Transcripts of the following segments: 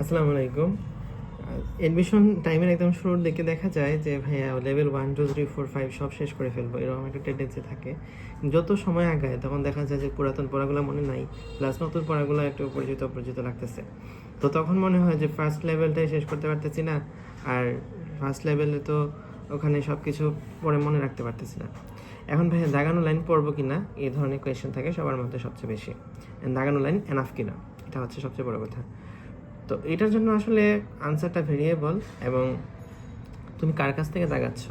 আসসালামু আলাইকুম। এডমিশন টাইমের একদম শুরুর দিকে দেখা যায় যে, ভাইয়া level one two three four five সব শেষ করে ফেলব, এরকম একটা টেন্ডেন্সি থাকে। যত সময় আগায়, তখন দেখা যায় যে, পুরাতন পড়াগুলো মনে নাই প্লাস নতুন পড়াগুলো একটু পরিচিত অপরিচিত লাগতেছে। তো তখন মনে হয় যে ফার্স্ট লেভেলটাই শেষ করতে পারতেছি না, আর ফার্স্ট লেভেলে তো ওখানে সব কিছু পরে মনে রাখতে পারতেছি না। এখন ভাইয়া, দাগানো লাইন পড়ব কি না এই ধরনের কোয়েশ্চেন থাকে সবার মধ্যে সবচেয়ে বেশি। দাগানো লাইন এনাফ কিনা, এটা হচ্ছে সবচেয়ে বড় কথা। তো এটার জন্য আসলে আনসারটা ভেরিয়েবল এবং তুমি কার কাছ থেকে দাগাচ্ছ?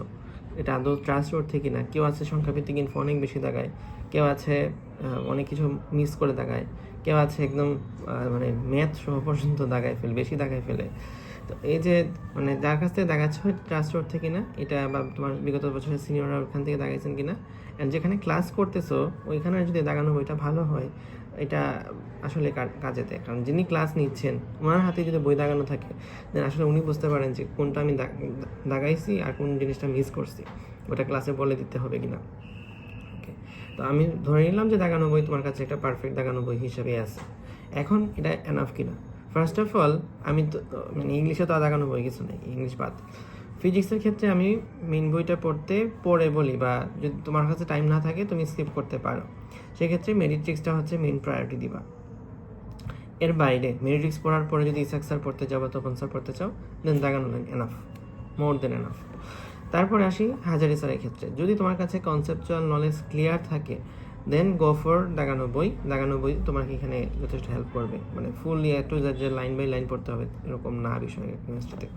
এটা আদৌ ট্রাস্ট রোড থেকে না কেউ আছে সংখ্যাভিত্তিক ইনফো অনেক বেশি দাগায়। কেউ আছে অনেক কিছু মিস করে দাগায়। কেউ আছে একদম মানে ম্যাথ সহ পর্যন্ত দাগায় ফেলে, বেশি দাগায় ফেলে। তো এই যে মানে যার কাছ থেকে দাগাচ্ছ ট্রাস্ট থেকে না এটা বা তোমার বিগত বছরের সিনিয়ররা ওখান থেকে দাগাইছেন কিনা অ্যান্ড যেখানে ক্লাস করতেছো, ওইখানে যদি দাগানো বইটা ভালো হয়। এটা আসলে কাজে দেয়। কারণ যিনি ক্লাস নিচ্ছেন, ওনার হাতে যদি বই দাগানো থাকে দেন আসলে উনি বুঝতে পারেন যে কোনটা আমি দাগাইছি আর কোন জিনিসটা মিস করছি। ওটা ক্লাসে বলে দিতে হবে কিনা। ওকে তো আমি ধরে নিলাম যে দাগানো বই তোমার কাছে একটা পারফেক্ট দাগানো বই হিসেবে আছে। এখন এটা এনাফ কিনা? ফার্স্ট অফ অল আমি তো মানে ইংলিশে তো দাগানো বই কিছু নেই ইংলিশ বাদ। ফিজিক্সের ক্ষেত্রে আমি মেন বইটা পড়তে পড়ে বলি বা যদি তোমার কাছে টাইম না থাকে, তুমি স্কিপ করতে পারো। সেক্ষেত্রে মেরিট্রিক্সটা হচ্ছে মেন প্রায়োরিটি দিবা। এর বাইরে মেরিট্রিক্স পড়ার পরে যদি ইসাক স্যার পড়তে যাও বা তপন স্যার পড়তে চাও দেন দাগানো এনাফ মোর দেন এনাফ তারপরে আসি হাজারি স্যারের ক্ষেত্রে। যদি তোমার কাছে কনসেপচুয়াল নলেজ ক্লিয়ার থাকে দেন গো ফর দাগানব্বই বই। দাগানো বই তোমাকে এখানে যথেষ্ট হেল্প করবে। মানে ফুল ইয়ে টু যে লাইন বাই লাইন পড়তে হবে, এরকম না বিষয়ে কেমিস্ট্রিতে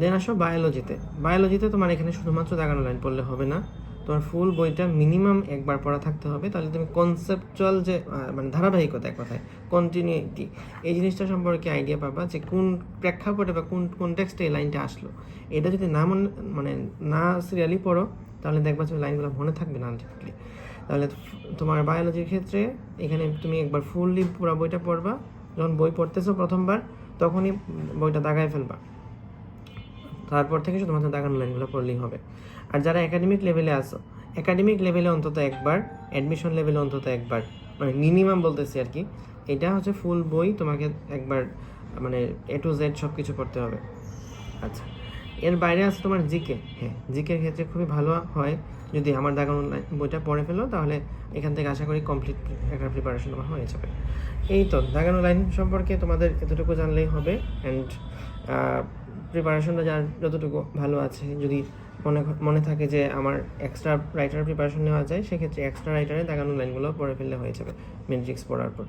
দেন আসো বায়োলজিতে বায়োলজিতে তোমার এখানে শুধুমাত্র দাগানো লাইন পড়লে হবে না। তোমার ফুল বইটা মিনিমাম একবার পড়া থাকতে হবে। তাহলে তুমি কনসেপচুয়াল যে মানে ধারাবাহিকতা এক কথায় কন্টিনিউটি এই জিনিসটা সম্পর্কে আইডিয়া পাবা যে কোন প্রেক্ষাপটে বা কোন কোন টেক্সটে এই লাইনটা আসলো। এটা যদি না মনে মানে না সিরিয়ালি পড়ো, তাহলে দেখবা যে লাইনগুলো মনে থাকবে না আলটিমেটলি তাহলে তোমার বায়োলজির ক্ষেত্রে এখানে তুমি একবার ফুললি পুরো বইটা পড়বা, যখন বই পড়তেছো প্রথমবার, তখনই বইটা দাগায় ফেলবা। তারপর থেকে শুধুমাত্র দাগানো লাইনগুলো পড়লেই হবে। আর যারা একাডেমিক লেভেলে আসো একাডেমিক লেভেলে অন্তত একবার অ্যাডমিশন লেভেলে অন্তত একবার মানে মিনিমাম বলতেছি আর কি, এটা হচ্ছে ফুল বই তোমাকে একবার মানে এ টু জেড সব কিছু পড়তে হবে। আচ্ছা এর বাইরে আছে তোমার জিকে। হ্যাঁ জিকের ক্ষেত্রে খুবই ভালো হয়। যদি আমার দাগানো বইটা পড়ে ফেলো, তাহলে এখান থেকে আশা করি কমপ্লিট একটা প্রিপারেশন তোমার হয়ে যাবে। এই তো দাগানো লাইন সম্পর্কে তোমাদের এতটুকু জানলেই হবে। অ্যান্ড প্রিপারেশনটা যার যতটুকু ভালো আছে। যদি মনে মনে থাকে যে আমার এক্সট্রা রাইটার প্রিপারেশন নেওয়া যায়, সেক্ষেত্রে এক্সট্রা রাইটারে দেখানো লাইনগুলো পড়ে ফেললে হয়ে যাবে। মেট্রিক্স পড়ার পর।